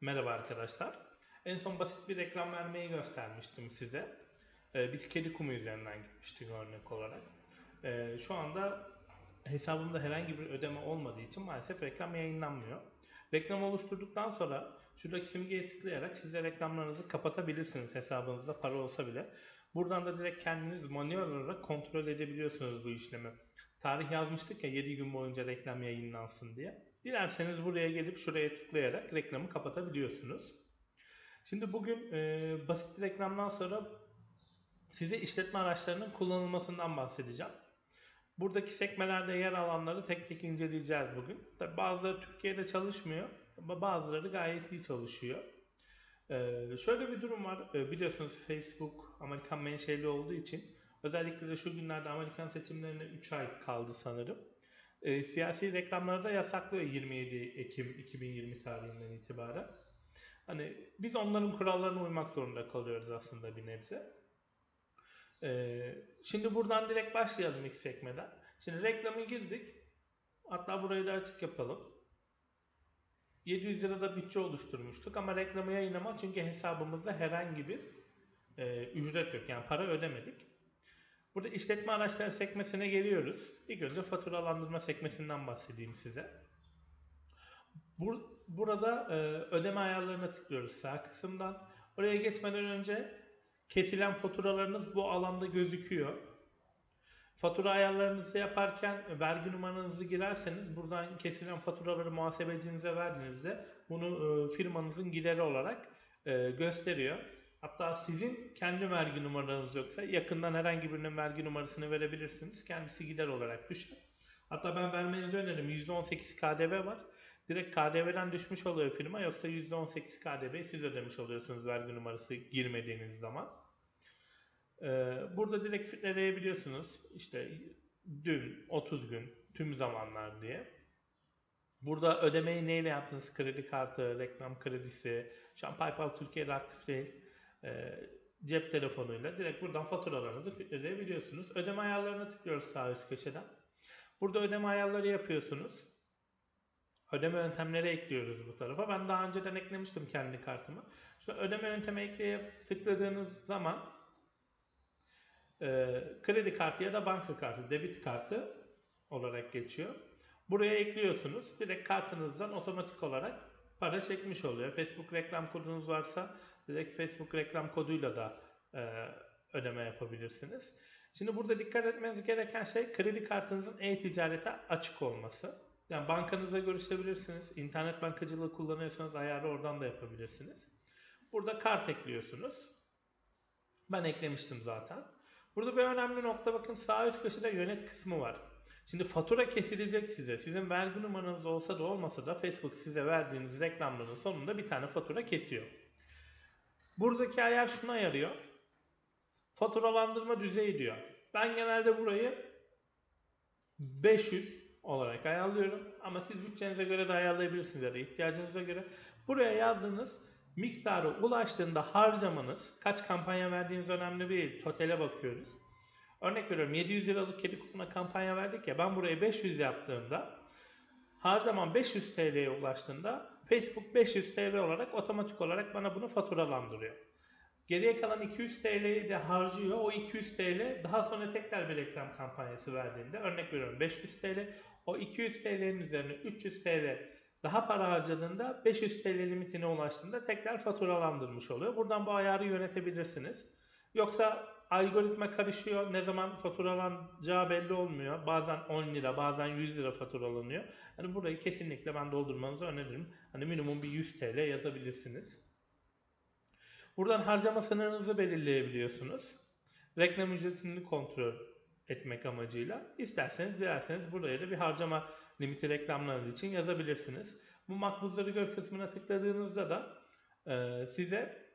Merhaba arkadaşlar. En son basit bir reklam vermeyi göstermiştim size. Ee, biz kedi kumu üzerinden gitmiştik örnek olarak. Ee, şu anda hesabımda herhangi bir ödeme olmadığı için maalesef reklam yayınlanmıyor. Reklam oluşturduktan sonra şuradaki simgeye tıklayarak siz reklamlarınızı kapatabilirsiniz hesabınızda para olsa bile. Buradan da direkt kendiniz manuel olarak kontrol edebiliyorsunuz bu işlemi. Tarih yazmıştık ya 7 gün boyunca reklam yayınlansın diye. Dilerseniz buraya gelip şuraya tıklayarak reklamı kapatabiliyorsunuz. Şimdi bugün e, basit reklamdan sonra size işletme araçlarının kullanılmasından bahsedeceğim. Buradaki sekmelerde yer alanları tek tek inceleyeceğiz bugün. Tabi bazıları Türkiye'de çalışmıyor ama bazıları gayet iyi çalışıyor. Ee, şöyle bir durum var. Ee, biliyorsunuz Facebook Amerikan menşeli olduğu için özellikle de şu günlerde Amerikan seçimlerine 3 ay kaldı sanırım. Ee, siyasi reklamları da yasaklıyor 27 Ekim 2020 tarihinden itibaren. Hani biz onların kurallarına uymak zorunda kalıyoruz aslında bir nebze. Ee, şimdi buradan direkt başlayalım ilk sekmeden. Şimdi reklamı girdik. Hatta burayı da açık yapalım. 700 lirada bütçe oluşturmuştuk ama reklamı yayınlama çünkü hesabımızda herhangi bir e, ücret yok. Yani para ödemedik. Burada işletme araçları sekmesine geliyoruz. İlk önce faturalandırma sekmesinden bahsedeyim size. Bur burada e, ödeme ayarlarına tıklıyoruz sağ kısımdan. Oraya geçmeden önce kesilen faturalarınız bu alanda gözüküyor. Fatura ayarlarınızı yaparken vergi numaranızı girerseniz buradan kesilen faturaları muhasebecinize verdiğinizde bunu e, firmanızın gideri olarak e, gösteriyor. Hatta sizin kendi vergi numaranız yoksa yakından herhangi birinin vergi numarasını verebilirsiniz. Kendisi gider olarak düşer. Hatta ben vermenizi öneririm. %18 KDV var. Direkt KDV'den düşmüş oluyor firma yoksa %18 KDV siz ödemiş oluyorsunuz vergi numarası girmediğiniz zaman. Ee, burada direkt filtreleyebiliyorsunuz. İşte dün, 30 gün, tüm zamanlar diye. Burada ödemeyi neyle yaptınız? Kredi kartı, reklam kredisi. Şu an PayPal Türkiye'de aktif değil. Ee, cep telefonuyla direkt buradan faturalarınızı filtreleyebiliyorsunuz. Ödeme ayarlarına tıklıyoruz sağ üst köşeden. Burada ödeme ayarları yapıyorsunuz. Ödeme yöntemleri ekliyoruz bu tarafa. Ben daha önceden eklemiştim kendi kartımı. Şu ödeme yöntemi ekleye tıkladığınız zaman e, kredi kartı ya da banka kartı, debit kartı olarak geçiyor. Buraya ekliyorsunuz. Direkt kartınızdan otomatik olarak para çekmiş oluyor. Facebook reklam kodunuz varsa direkt Facebook reklam koduyla da e, ödeme yapabilirsiniz. Şimdi burada dikkat etmeniz gereken şey kredi kartınızın e-ticarete açık olması. Yani bankanızla görüşebilirsiniz. İnternet bankacılığı kullanıyorsanız ayarı oradan da yapabilirsiniz. Burada kart ekliyorsunuz. Ben eklemiştim zaten. Burada bir önemli nokta bakın sağ üst köşede yönet kısmı var. Şimdi fatura kesilecek size. Sizin vergi numaranız olsa da olmasa da Facebook size verdiğiniz reklamların sonunda bir tane fatura kesiyor. Buradaki ayar şuna yarıyor. Faturalandırma düzeyi diyor. Ben genelde burayı 500 olarak ayarlıyorum. Ama siz bütçenize göre de ayarlayabilirsiniz ya da ihtiyacınıza göre. Buraya yazdığınız miktarı ulaştığında harcamanız, kaç kampanya verdiğiniz önemli değil. Totale bakıyoruz. Örnek veriyorum 700 liralık kedi kutuna kampanya verdik ya ben buraya 500 yaptığımda harcamam 500 TL'ye ulaştığında Facebook 500 TL olarak otomatik olarak bana bunu faturalandırıyor. Geriye kalan 200 TL'yi de harcıyor. O 200 TL daha sonra tekrar bir reklam kampanyası verdiğinde örnek veriyorum 500 TL. O 200 TL'nin üzerine 300 TL daha para harcadığında 500 TL limitine ulaştığında tekrar faturalandırmış oluyor. Buradan bu ayarı yönetebilirsiniz. Yoksa algoritma karışıyor. Ne zaman faturalanacağı belli olmuyor. Bazen 10 lira, bazen 100 lira faturalanıyor. Hani burayı kesinlikle ben doldurmanızı öneririm. Hani minimum bir 100 TL yazabilirsiniz. Buradan harcama sınırınızı belirleyebiliyorsunuz. Reklam ücretini kontrol etmek amacıyla. İsterseniz dilerseniz buraya da bir harcama limiti reklamlarınız için yazabilirsiniz. Bu makbuzları gör kısmına tıkladığınızda da e, size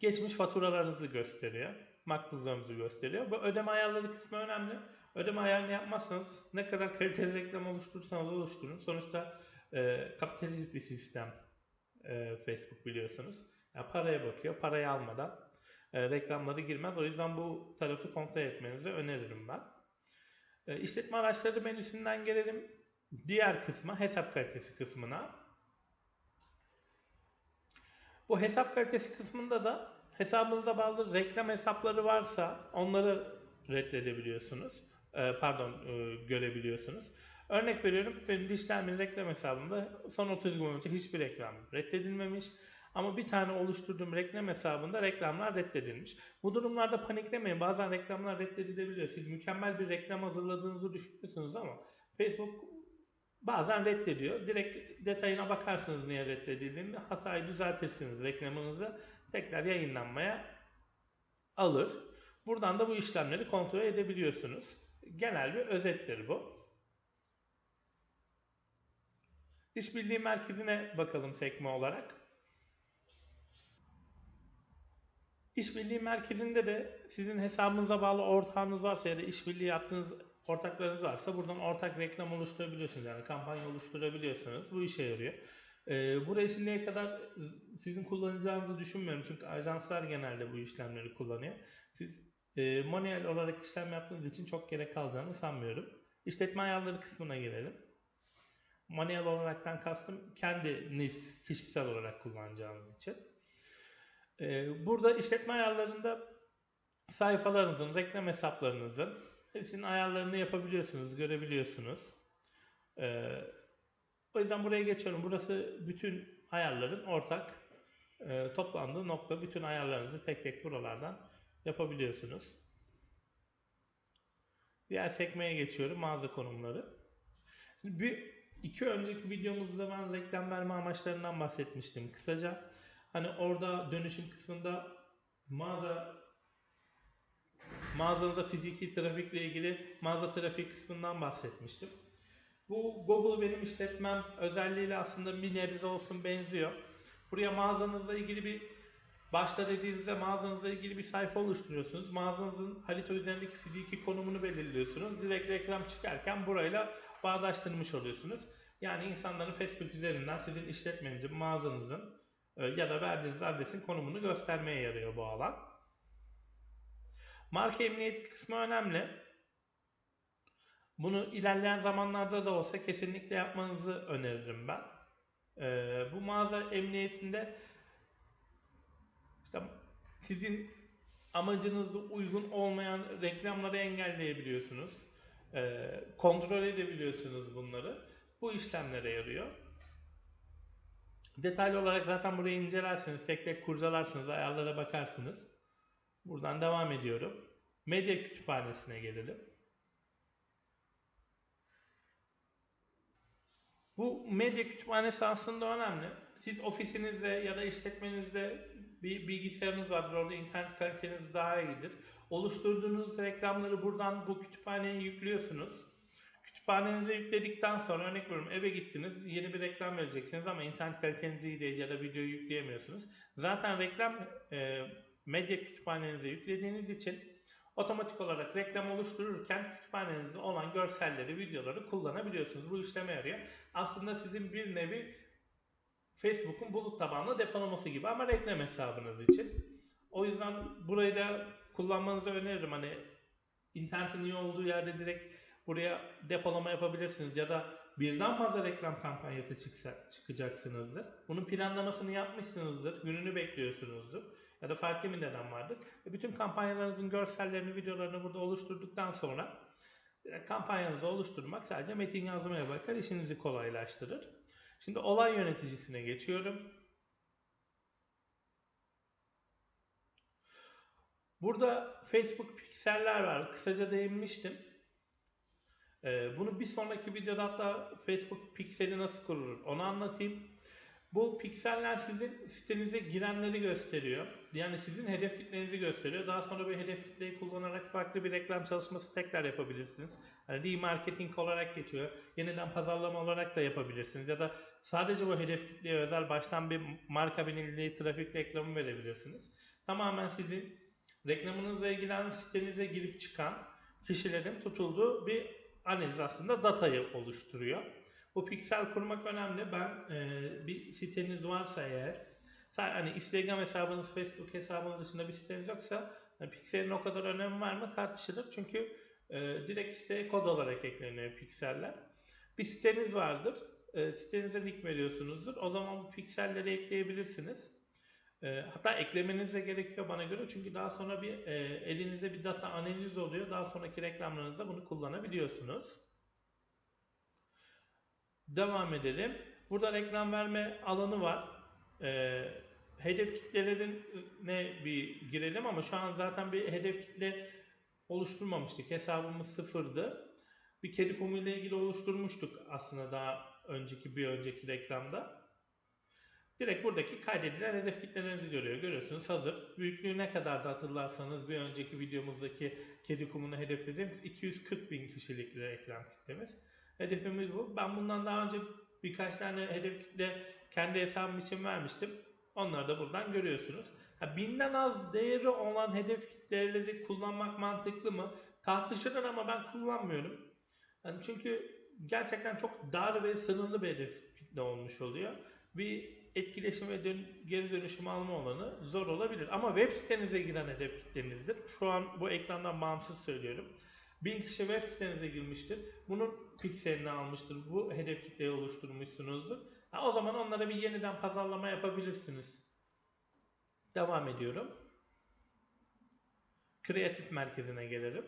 geçmiş faturalarınızı gösteriyor. Makbuzlarınızı gösteriyor. Bu ödeme ayarları kısmı önemli. Ödeme ayarını yapmazsanız ne kadar kaliteli reklam oluşturursanız oluşturun. Sonuçta e, kapitalist bir sistem e, Facebook biliyorsunuz. Yani paraya bakıyor. Parayı almadan e, reklamları girmez. O yüzden bu tarafı kontrol etmenizi öneririm ben. E, işletme araçları menüsünden gelelim diğer kısma, hesap kalitesi kısmına. Bu hesap kalitesi kısmında da hesabınıza bağlı reklam hesapları varsa onları reddedebiliyorsunuz. Ee, pardon e, görebiliyorsunuz. Örnek veriyorum benim Dijitalmin reklam hesabımda son 30 gün boyunca hiçbir reklam reddedilmemiş. Ama bir tane oluşturduğum reklam hesabında reklamlar reddedilmiş. Bu durumlarda paniklemeyin. Bazen reklamlar reddedilebiliyor. Siz mükemmel bir reklam hazırladığınızı düşünüyorsunuz ama Facebook bazen reddediyor. Direkt detayına bakarsınız niye reddedildiğini. Hatayı düzeltirsiniz reklamınızı. Tekrar yayınlanmaya alır. Buradan da bu işlemleri kontrol edebiliyorsunuz. Genel bir özettir bu. İşbirliği merkezine bakalım sekme olarak. İşbirliği merkezinde de sizin hesabınıza bağlı ortağınız varsa ya da işbirliği yaptığınız ortaklarınız varsa buradan ortak reklam oluşturabiliyorsunuz. Yani kampanya oluşturabiliyorsunuz. Bu işe yarıyor. Ee, buraya şimdiye kadar sizin kullanacağınızı düşünmüyorum. Çünkü ajanslar genelde bu işlemleri kullanıyor. Siz e, manuel olarak işlem yaptığınız için çok gerek kalacağını sanmıyorum. İşletme ayarları kısmına gelelim. Manuel olaraktan kastım kendiniz kişisel olarak kullanacağınız için. Ee, burada işletme ayarlarında sayfalarınızın, reklam hesaplarınızın hepsinin ayarlarını yapabiliyorsunuz, görebiliyorsunuz. Ee, o yüzden buraya geçiyorum. Burası bütün ayarların ortak e, toplandığı nokta. Bütün ayarlarınızı tek tek buralardan yapabiliyorsunuz. Diğer sekmeye geçiyorum. Mağaza konumları. Şimdi bir iki önceki videomuzda ben reklam verme amaçlarından bahsetmiştim kısaca. Hani orada dönüşüm kısmında mağaza mağazanızda fiziki trafikle ilgili mağaza trafik kısmından bahsetmiştim. Bu Google benim işletmem özelliğiyle aslında bir nebze olsun benziyor. Buraya mağazanızla ilgili bir başta dediğinizde mağazanızla ilgili bir sayfa oluşturuyorsunuz. Mağazanızın harita üzerindeki fiziki konumunu belirliyorsunuz. Direkt reklam çıkarken burayla bağdaştırmış oluyorsunuz. Yani insanların Facebook üzerinden sizin işletmenizin, mağazanızın e, ya da verdiğiniz adresin konumunu göstermeye yarıyor bu alan. Marka emniyeti kısmı önemli. Bunu ilerleyen zamanlarda da olsa kesinlikle yapmanızı öneririm ben. Ee, bu mağaza emniyetinde işte sizin amacınızda uygun olmayan reklamları engelleyebiliyorsunuz. Ee, kontrol edebiliyorsunuz bunları. Bu işlemlere yarıyor. Detaylı olarak zaten burayı incelersiniz, tek tek kurcalarsınız, ayarlara bakarsınız. Buradan devam ediyorum. Medya kütüphanesine gelelim. Bu medya kütüphanesi aslında önemli. Siz ofisinizde ya da işletmenizde bir bilgisayarınız vardır. Orada internet kaliteniz daha iyidir. Oluşturduğunuz reklamları buradan bu kütüphaneye yüklüyorsunuz. Kütüphanenize yükledikten sonra örnek veriyorum eve gittiniz yeni bir reklam vereceksiniz ama internet kaliteniz iyi değil ya da videoyu yükleyemiyorsunuz. Zaten reklam e, medya kütüphanenize yüklediğiniz için otomatik olarak reklam oluştururken kütüphanenizde olan görselleri, videoları kullanabiliyorsunuz. Bu işleme yarıyor. Aslında sizin bir nevi Facebook'un bulut tabanlı depolaması gibi ama reklam hesabınız için. O yüzden burayı da kullanmanızı öneririm. Hani internetin iyi olduğu yerde direkt buraya depolama yapabilirsiniz ya da birden fazla reklam kampanyası çıksa, çıkacaksınızdır. Bunun planlamasını yapmışsınızdır, gününü bekliyorsunuzdur ya da farklı bir neden vardır. Ve bütün kampanyalarınızın görsellerini, videolarını burada oluşturduktan sonra kampanyanızı oluşturmak sadece metin yazmaya bakar, işinizi kolaylaştırır. Şimdi olay yöneticisine geçiyorum. Burada Facebook pikseller var. Kısaca değinmiştim. Ee, bunu bir sonraki videoda hatta Facebook pikseli nasıl kurulur onu anlatayım. Bu pikseller sizin sitenize girenleri gösteriyor. Yani sizin hedef kitlenizi gösteriyor. Daha sonra bir hedef kitleyi kullanarak farklı bir reklam çalışması tekrar yapabilirsiniz. Yani remarketing olarak geçiyor. Yeniden pazarlama olarak da yapabilirsiniz. Ya da sadece bu hedef kitleye özel baştan bir marka bilinirliği trafik reklamı verebilirsiniz. Tamamen sizin reklamınızla ilgilenen sitenize girip çıkan kişilerin tutulduğu bir analiz aslında datayı oluşturuyor. Bu piksel kurmak önemli. Ben e, bir siteniz varsa eğer hani Instagram hesabınız, Facebook hesabınız dışında bir siteniz yoksa yani pikselin o kadar önemi var mı tartışılır. Çünkü e, direkt siteye kod olarak ekleniyor pikseller. Bir siteniz vardır. E, sitenize link veriyorsunuzdur. O zaman bu pikselleri ekleyebilirsiniz. E, hatta eklemeniz de gerekiyor bana göre çünkü daha sonra bir e, elinizde bir data analiz oluyor. Daha sonraki reklamlarınızda bunu kullanabiliyorsunuz. Devam edelim. Burada reklam verme alanı var. E, hedef kitlelerine bir girelim ama şu an zaten bir hedef kitle oluşturmamıştık. Hesabımız sıfırdı. Bir kedi ile ilgili oluşturmuştuk aslında daha önceki bir önceki reklamda. Direkt buradaki kaydedilen hedef kitlelerinizi görüyor. Görüyorsunuz hazır. Büyüklüğü ne kadar da hatırlarsanız bir önceki videomuzdaki kedi kumunu hedeflediğimiz 240 bin kişilik reklam kitlemiz. Hedefimiz bu. Ben bundan daha önce birkaç tane hedef kitle kendi hesabım için vermiştim. Onları da buradan görüyorsunuz. Ha, binden az değeri olan hedef kitleleri kullanmak mantıklı mı? Tartışılır ama ben kullanmıyorum. Yani çünkü gerçekten çok dar ve sınırlı bir hedef kitle olmuş oluyor. Bir etkileşim ve dön geri dönüşüm alma olanı zor olabilir. Ama web sitenize giren hedef kitlenizdir. Şu an bu ekrandan bağımsız söylüyorum. 1000 kişi web sitenize girmiştir. Bunun pikselini almıştır. Bu hedef kitleyi oluşturmuşsunuzdur. Ha, o zaman onlara bir yeniden pazarlama yapabilirsiniz. Devam ediyorum. Kreatif merkezine gelelim.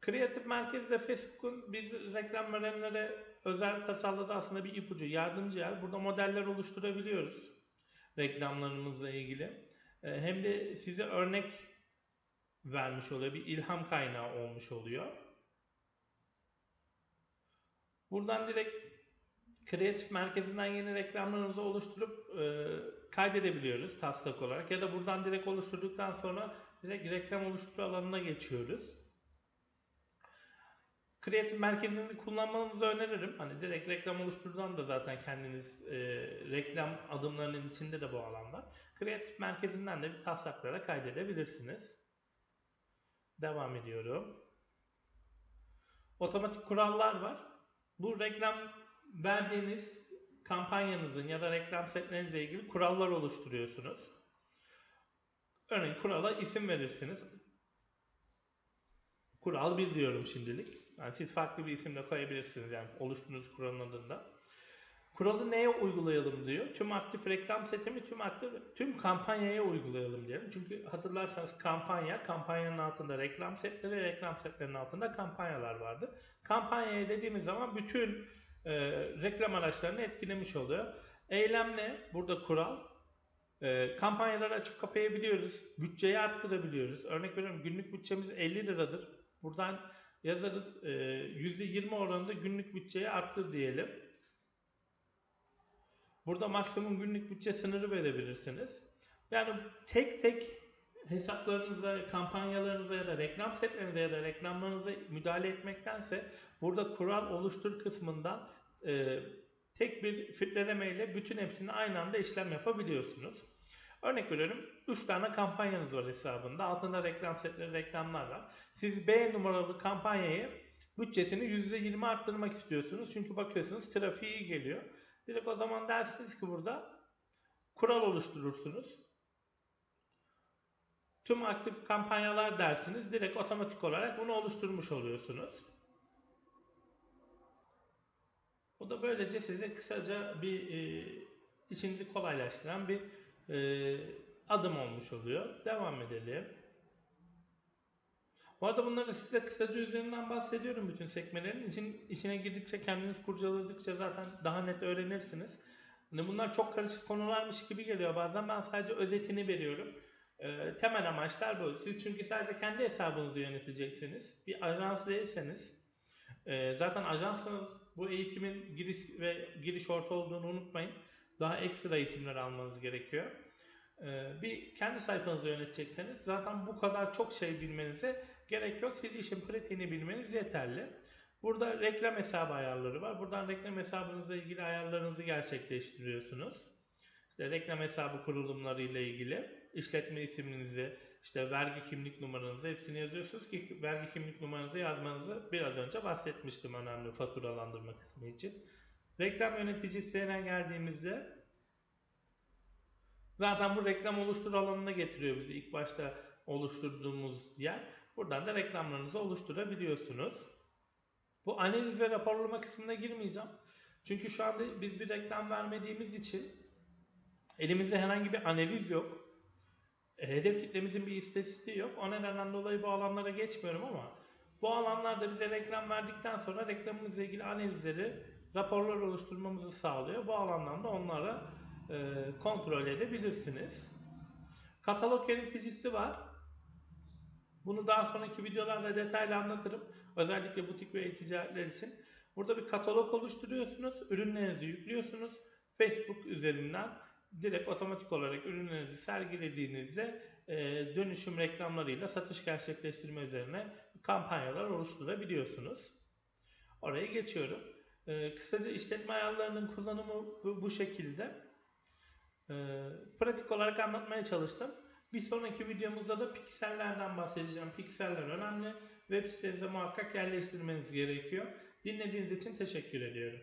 Kreatif merkezde Facebook'un biz reklam verenlere özel tasarladığı aslında bir ipucu, yardımcı yer. Burada modeller oluşturabiliyoruz reklamlarımızla ilgili. Ee, hem de size örnek vermiş oluyor, bir ilham kaynağı olmuş oluyor. Buradan direkt kreatif merkezinden yeni reklamlarımızı oluşturup e, kaydedebiliyoruz taslak olarak ya da buradan direkt oluşturduktan sonra direkt reklam oluştur alanına geçiyoruz. Kreatif merkezinizi kullanmanızı öneririm. Hani direkt reklam oluşturdan da zaten kendiniz e, reklam adımlarının içinde de bu alanlar. Kreatif merkezinden de bir taslaklara kaydedebilirsiniz. Devam ediyorum. Otomatik kurallar var. Bu reklam verdiğiniz kampanyanızın ya da reklam setlerinizle ilgili kurallar oluşturuyorsunuz. Örneğin kurala isim verirsiniz. Kural 1 diyorum şimdilik. Yani siz farklı bir isimle koyabilirsiniz yani oluşturduğunuz kuralın adında. Kuralı neye uygulayalım diyor. Tüm aktif reklam setimi tüm aktif tüm kampanyaya uygulayalım diyelim. Çünkü hatırlarsanız kampanya, kampanyanın altında reklam setleri, reklam setlerinin altında kampanyalar vardı. Kampanyaya dediğimiz zaman bütün e, reklam araçlarını etkilemiş oluyor. Eylem ne? Burada kural. E, kampanyaları açıp kapayabiliyoruz. Bütçeyi arttırabiliyoruz. Örnek veriyorum günlük bütçemiz 50 liradır. Buradan yazarız. E, %20 oranında günlük bütçeyi arttır diyelim. Burada maksimum günlük bütçe sınırı verebilirsiniz. Yani tek tek hesaplarınıza, kampanyalarınıza ya da reklam setlerinize ya da reklamlarınıza müdahale etmektense burada kural oluştur kısmından e, tek bir filtrelemeyle bütün hepsini aynı anda işlem yapabiliyorsunuz. Örnek veriyorum 3 tane kampanyanız var hesabında. Altında reklam setleri, reklamlar var. Siz B numaralı kampanyayı bütçesini %20 arttırmak istiyorsunuz. Çünkü bakıyorsunuz trafiği geliyor. Direkt o zaman dersiniz ki burada kural oluşturursunuz. Tüm aktif kampanyalar dersiniz. Direkt otomatik olarak bunu oluşturmuş oluyorsunuz. Bu da böylece size kısaca bir e, işinizi kolaylaştıran bir e, adım olmuş oluyor. Devam edelim. Bu arada bunları size kısaca üzerinden bahsediyorum bütün sekmelerin. için içine girdikçe kendiniz kurcaladıkça zaten daha net öğrenirsiniz. Hani bunlar çok karışık konularmış gibi geliyor bazen. Ben sadece özetini veriyorum. E, temel amaçlar bu. Siz çünkü sadece kendi hesabınızı yöneteceksiniz. Bir ajans değilseniz e, zaten ajansınız bu eğitimin giriş ve giriş orta olduğunu unutmayın. Daha ekstra eğitimler almanız gerekiyor. E, bir kendi sayfanızı yönetecekseniz zaten bu kadar çok şey bilmenize gerek yok. Siz işin pratiğini bilmeniz yeterli. Burada reklam hesabı ayarları var. Buradan reklam hesabınızla ilgili ayarlarınızı gerçekleştiriyorsunuz. İşte reklam hesabı kurulumları ile ilgili işletme isminizi, işte vergi kimlik numaranızı hepsini yazıyorsunuz ki vergi kimlik numaranızı yazmanızı biraz önce bahsetmiştim önemli faturalandırma kısmı için. Reklam yöneticisine geldiğimizde zaten bu reklam oluştur alanına getiriyor bizi ilk başta oluşturduğumuz yer. Buradan da reklamlarınızı oluşturabiliyorsunuz. Bu analiz ve raporlama kısmına girmeyeceğim. Çünkü şu anda biz bir reklam vermediğimiz için elimizde herhangi bir analiz yok. E, Hedef kitlemizin bir istatistiği yok. O nedenden dolayı bu alanlara geçmiyorum ama bu alanlarda bize reklam verdikten sonra reklamımızla ilgili analizleri, raporlar oluşturmamızı sağlıyor. Bu alandan da onlara e, kontrol edebilirsiniz. Katalog yöneticisi var. Bunu daha sonraki videolarda detaylı anlatırım. Özellikle butik ve e-ticaretler için. Burada bir katalog oluşturuyorsunuz. Ürünlerinizi yüklüyorsunuz. Facebook üzerinden direkt otomatik olarak ürünlerinizi sergilediğinizde e, dönüşüm reklamlarıyla satış gerçekleştirme üzerine kampanyalar oluşturabiliyorsunuz. Oraya geçiyorum. E, kısaca işletme ayarlarının kullanımı bu, bu şekilde. E, pratik olarak anlatmaya çalıştım. Bir sonraki videomuzda da piksellerden bahsedeceğim. Pikseller önemli. Web sitenize muhakkak yerleştirmeniz gerekiyor. Dinlediğiniz için teşekkür ediyorum.